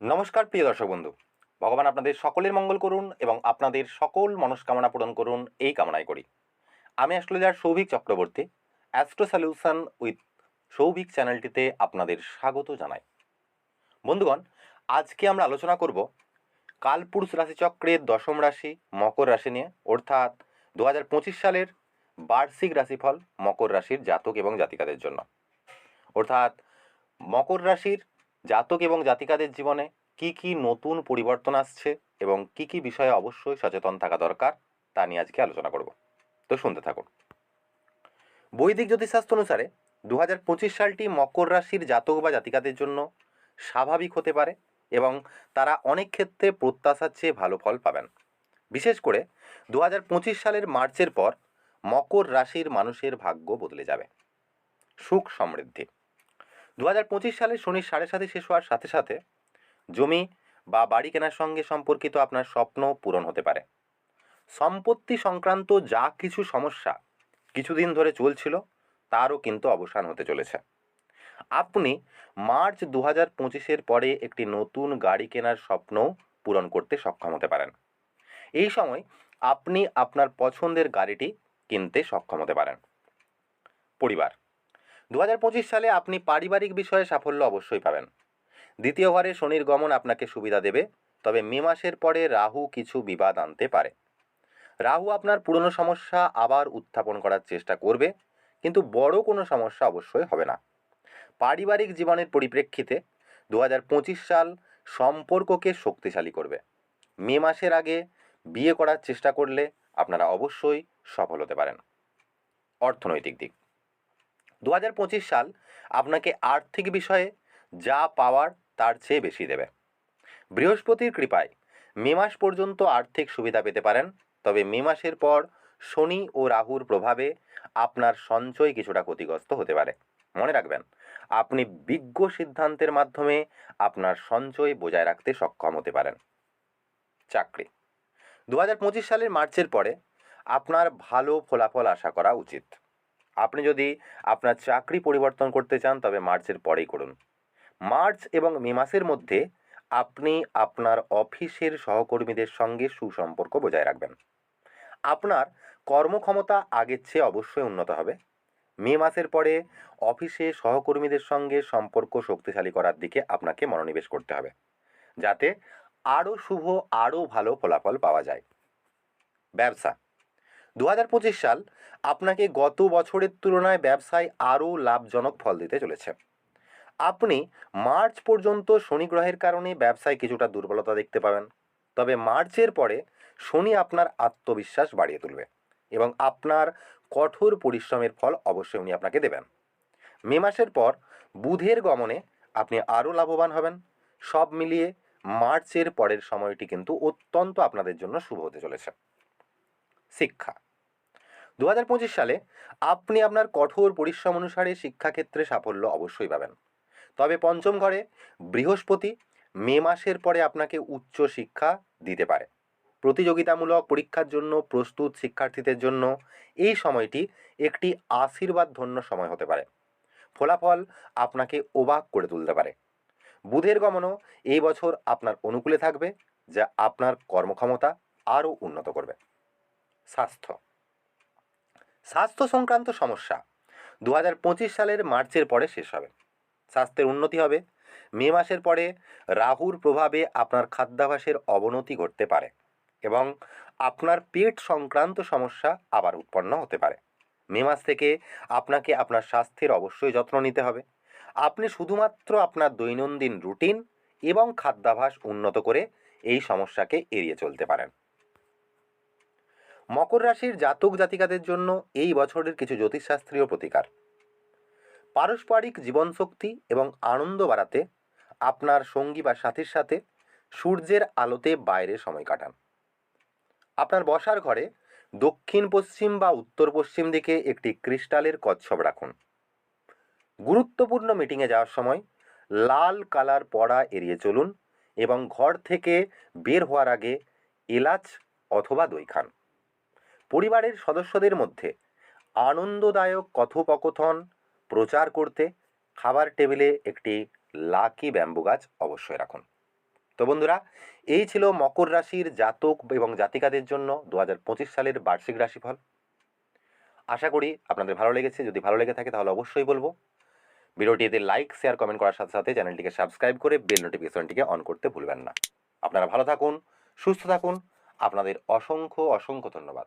নমস্কার, প্রিয় দর্শক বন্ধু। ভগবান আপনাদের সকলের মঙ্গল করুন এবং আপনাদের সকল মনস্কামনা পূরণ করুন এই কামনাই করি। আমি astrologer Souvik Chakraborty, astro solution with Souvik চ্যানেলটিতে আপনাদের স্বাগত জানাই। বন্ধুগণ, আজকে আমরা আলোচনা করব কালপুরুষ রাশিচক্রের দশম রাশি মকর রাশি নিয়ে, অর্থাৎ দু হাজার পঁচিশ সালের বার্ষিক রাশিফল মকর রাশির জাতক এবং জাতিকাদের জন্য। অর্থাৎ মকর রাশির জাতক এবং জাতিকাদের জীবনে কি কি নতুন পরিবর্তন আসছে এবং কি কি বিষয়ে অবশ্যই সচেতন থাকা দরকার, তা নিয়ে আজকে আলোচনা করব। তো শুনতে থাকুন। বৈদিক জ্যোতিষশাস্ত্র অনুসারে দু হাজার পঁচিশ সালটি মকর রাশির জাতক বা জাতিকাদের জন্য স্বাভাবিক হতে পারে এবং তারা অনেক ক্ষেত্রে প্রত্যাশার চেয়ে ভালো ফল পাবেন। বিশেষ করে দু হাজার পঁচিশ সালের মার্চের পর মকর রাশির মানুষের ভাগ্য বদলে যাবে। সুখ সমৃদ্ধি। দু হাজার পঁচিশ সালে শনির সাড়ে সাথে শেষ হওয়ার সাথে সাথে জমি বা বাড়ি কেনার সঙ্গে সম্পর্কিত আপনার স্বপ্ন পূরণ হতে পারে। সম্পত্তি সংক্রান্ত যা কিছু সমস্যা কিছুদিন ধরে চলছিল, তারও কিন্তু অবসান হতে চলেছে। আপনি মার্চ দু হাজার পঁচিশের পরে একটি নতুন গাড়ি কেনার স্বপ্নও পূরণ করতে সক্ষম হতে পারেন। এই সময় আপনি আপনার পছন্দের গাড়িটি কিনতে সক্ষম হতে পারেন। পরিবার দু হাজার পঁচিশ সালে আপনি পারিবারিক বিষয়ে সাফল্য অবশ্যই পাবেন। দ্বিতীয় ঘরে শনির গমন আপনাকে সুবিধা দেবে, তবে মে মাসের পরে রাহু কিছু বিবাদ আনতে পারে। রাহু আপনার পুরনো সমস্যা আবার উত্থাপন করার চেষ্টা করবে, কিন্তু বড় কোনো সমস্যা অবশ্যই হবে না। পারিবারিক জীবনের পরিপ্রেক্ষিতে দু হাজার পঁচিশ সাল সম্পর্ককে শক্তিশালী করবে। মে মাসের আগে বিয়ে করার চেষ্টা করলে আপনারা অবশ্যই সফল হতে পারেন। অর্থনৈতিক দিক। দু হাজার পঁচিশ সাল আপনাকে আর্থিক বিষয়ে যা পাওয়ার তার চেয়ে বেশি দেবে। বৃহস্পতির কৃপায় মে মাস পর্যন্ত আর্থিক সুবিধা পেতে পারেন, তবে মে মাসের পর শনি ও রাহুর প্রভাবে আপনার সঞ্চয় কিছুটা ক্ষতিগ্রস্ত হতে পারে। মনে রাখবেন, আপনি বিজ্ঞ সিদ্ধান্তের মাধ্যমে আপনার সঞ্চয় বজায় রাখতে সক্ষম হতে পারেন। চাকরি। দু হাজার পঁচিশ সালের মার্চের পরে আপনার ভালো ফলাফল আশা করা উচিত। আপনি যদি আপনার চাকরি পরিবর্তন করতে চান, তবে মার্চের পরেই করুন। মার্চ এবং মে মাসের মধ্যে আপনি আপনার অফিসের সহকর্মীদের সঙ্গে সুসম্পর্ক বজায় রাখবেন। আপনার কর্মক্ষমতা আগের চেয়ে অবশ্যই উন্নত হবে। মে মাসের পরে অফিসে সহকর্মীদের সঙ্গে সম্পর্ক শক্তিশালী করার দিকে আপনাকে মনোনিবেশ করতে হবে, যাতে আরও শুভ আরও ভালো ফলাফল পাওয়া যায়। ব্যবসা দু হাজার পঁচিশ সাল আপনাকে গত বছরের তুলনায় ব্যবসায় আরও লাভজনক ফল দিতে চলেছে। আপনি মার্চ পর্যন্ত শনি গ্রহের কারণে ব্যবসায় কিছুটা দুর্বলতা দেখতে পাবেন। তবে মার্চের পরে শনি আপনার আত্মবিশ্বাস বাড়িয়ে তুলবে এবং আপনার কঠোর পরিশ্রমের ফল অবশ্যই উনি আপনাকে দেবেন। মে মাসের পর বুধের গমনে আপনি আরও লাভবান হবেন। সব মিলিয়ে মার্চের পরের সময়টি কিন্তু অত্যন্ত আপনাদের জন্য শুভ হতে চলেছে। শিক্ষা। দু হাজার পঁচিশ সালে আপনি আপনার কঠোর পরিশ্রম অনুসারে শিক্ষাক্ষেত্রে সাফল্য অবশ্যই পাবেন। তবে পঞ্চম ঘরে বৃহস্পতি মে মাসের পরে আপনাকে উচ্চ শিক্ষা দিতে পারে। প্রতিযোগিতামূলক পরীক্ষার জন্য, প্রস্তুত শিক্ষার্থীদের জন্য এই সময়টি একটি আশীর্বাদ ধন্য সময় হতে পারে। ফলাফল আপনাকে অবাক করে তুলতে পারে। বুধের গমনও এই বছর আপনার অনুকূলে থাকবে, যা আপনার কর্মক্ষমতা আরও উন্নত করবে। স্বাস্থ্য। স্বাস্থ্য সংক্রান্ত সমস্যা দু হাজার পঁচিশ সালের মার্চের পরে শেষ হবে। স্বাস্থ্যের উন্নতি হবে। মে মাসের পরে রাহুর প্রভাবে আপনার খাদ্যাভ্যাসের অবনতি ঘটতে পারে এবং আপনার পেট সংক্রান্ত সমস্যা আবার উৎপন্ন হতে পারে। মে মাস থেকে আপনাকে আপনার স্বাস্থ্যের অবশ্যই যত্ন নিতে হবে। আপনি শুধুমাত্র আপনার দৈনন্দিন রুটিন এবং খাদ্যাভ্যাস উন্নত করে এই সমস্যাকে এড়িয়ে চলতে পারেন। মকর রাশির জাতক জাতিকাদের জন্য এই বছরের কিছু জ্যোতিষশাস্ত্রীয় প্রতিকার। পারস্পরিক জীবনশক্তি এবং আনন্দ বাড়াতে, আপনার সঙ্গী বা সাথীর সাথে সূর্যের আলোতে বাইরে সময় কাটান। আপনার বসার ঘরে দক্ষিণ পশ্চিম বা উত্তর পশ্চিম দিকে একটি ক্রিস্টালের কচ্ছপ রাখুন। গুরুত্বপূর্ণ মিটিংয়ে যাওয়ার সময় লাল কালার পড়া এড়িয়ে চলুন এবং ঘর থেকে বের হওয়ার আগে এলাচ অথবা দই খান। পরিবারের সদস্যদের মধ্যে আনন্দদায়ক কথোপকথন, প্রচার করতে খাবার টেবিলে একটি লাকি ব্যাম্বু গাছ অবশ্যই রাখুন। তো বন্ধুরা, এই ছিল মকর রাশির জাতক এবং জাতিকাদের জন্য দু হাজার পঁচিশ সালের বার্ষিক রাশিফল। আশা করি আপনাদের ভালো লেগেছে। যদি ভালো লেগে থাকে তাহলে অবশ্যই বলব। ভিডিওটিতে লাইক শেয়ার কমেন্ট করার সাথে সাথে চ্যানেলটিকে সাবস্ক্রাইব করে বেল নোটিফিকেশনটিকে অন করতে ভুলবেন না। আপনারা ভালো থাকুন, সুস্থ থাকুন। আপনাদের অসংখ্য অসংখ্য ধন্যবাদ।